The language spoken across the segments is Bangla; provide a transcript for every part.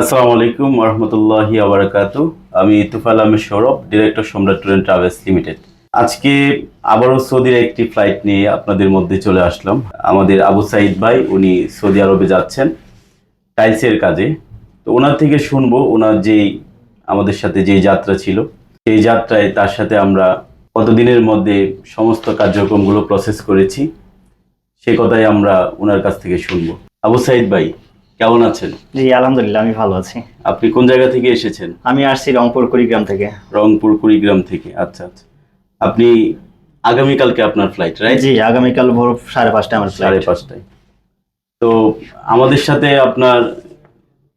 আসসালামু আলাইকুম রহমতুল্লাহি আবরাকাতু আমি Tufal Ahmed Saurav, director Samrat tour and travels limited. আজকে আবারও সৌদির একটি ফ্লাইট নিয়ে আপনাদের মধ্যে চলে আসলাম। আমাদের আবু সাইদ ভাই, উনি সৌদি আরবে যাচ্ছেন টাইলসের কাজে। তো ওনার থেকে শুনব, ওনার যেই আমাদের সাথে যে যাত্রা ছিল। সেই যাত্রায় তার সাথে আমরা কতদিনের মধ্যে সমস্ত কার্যক্রমগুলো প্রসেস করেছি, সে কথাই আমরা ওনার কাছ থেকে শুনব। আবু সাইদ ভাই কেমন আছেন? জি আলহামদুলিল্লাহ আমি ভালো আছি। আপনি কোন জায়গা থেকে এসেছেন? আমি আসছি রংপুর কুড়িগ্রাম থেকে। রংপুর কুড়িগ্রাম থেকে আচ্ছা আচ্ছা। আপনি আগামীকালকে আপনার ফ্লাইট রাইট জি আগামীকাল ভোর সাড়ে পাঁচটায় আমার সাড়ে পাঁচটায়। তো আমাদের সাথে আপনার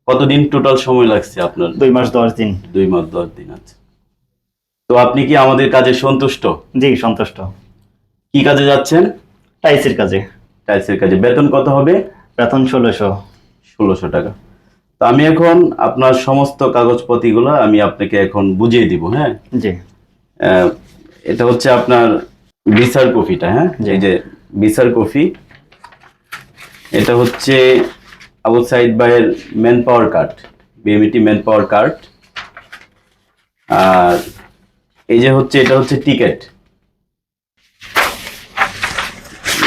কতদিন টোটাল সময় লাগছে আপনার? দুই মাস দশ দিন। দুই মাস দশ দিন আছে তো আপনি কি আমাদের কাজে সন্তুষ্ট? জি সন্তুষ্ট। কি কাজে যাচ্ছেন? টাইসের কাজে। টাইলসের কাজে। বেতন কত হবে? বেতন ষোলোশো। ষোলোশো টাকা। তো আমি এখন আপনার সমস্ত কাগজপত্রগুলো আমি আপনাকে এখন বুঝিয়ে দিব হ্যাঁ? জি। এটা হচ্ছে আপনার বিসার কফিটা হ্যাঁ? এই যে বিসার কফি এটা হচ্ছে আবু সাইদ ভাইয়ের man power card BMET man power card আর এই যে হচ্ছে এটা হচ্ছে টিকিট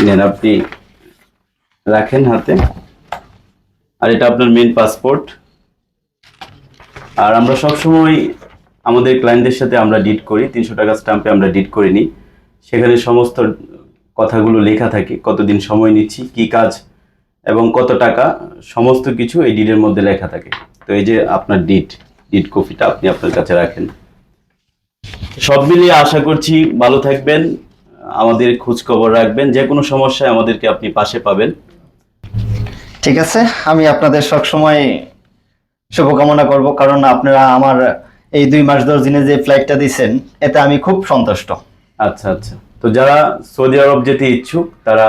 নেন আপনি রাখেন হাতে। আর এটা আপনার মেন পাসপোর্ট আর আমরা সবসময় আমাদের ক্লায়েন্টদের সাথে আমরা ডিট করি, তিনশো টাকা স্টাম্পে আমরা ডিট করে নিই। সেখানে সমস্ত কথাগুলো লেখা থাকে, কতদিন সময় নিচ্ছি, কি কাজ এবং কত টাকা, সমস্ত কিছু এই ডিটের মধ্যে লেখা থাকে। তো এই যে আপনার ডিট ডিট কপিটা আপনি আপনার কাছে রাখেন। সব মিলিয়ে আশা করছি ভালো থাকবেন, আমাদের খোঁজ খবর রাখবেন যে কোনো সমস্যায় আমাদেরকে আপনি পাশে পাবেন। ঠিক আছে, আমি আপনাদের সবসময় শুভকামনা করব, কারণ আপনারা আমার এই দুই মাস দশ দিনে যে ফ্লাইটটা দিচ্ছেন এতে আমি খুব সন্তুষ্ট। আচ্ছা আচ্ছা। তো যারা সৌদি আরব যেতে ইচ্ছুক, তারা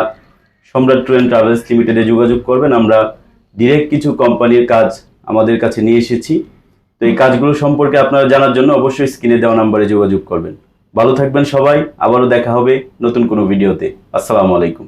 সম্রাট ট্যুর অ্যান্ড ট্রাভেলস লিমিটেডে যোগাযোগ করবেন। আমরা ডিরেক্ট কিছু কোম্পানির কাজ আমাদের কাছে নিয়ে এসেছি। তো এই কাজগুলো সম্পর্কে আপনারা জানার জন্য অবশ্যই স্ক্রিনে দেওয়া নাম্বারে যোগাযোগ করবেন। ভালো থাকবেন সবাই, আবারও দেখা হবে নতুন কোনো ভিডিওতে। আসসালামু আলাইকুম।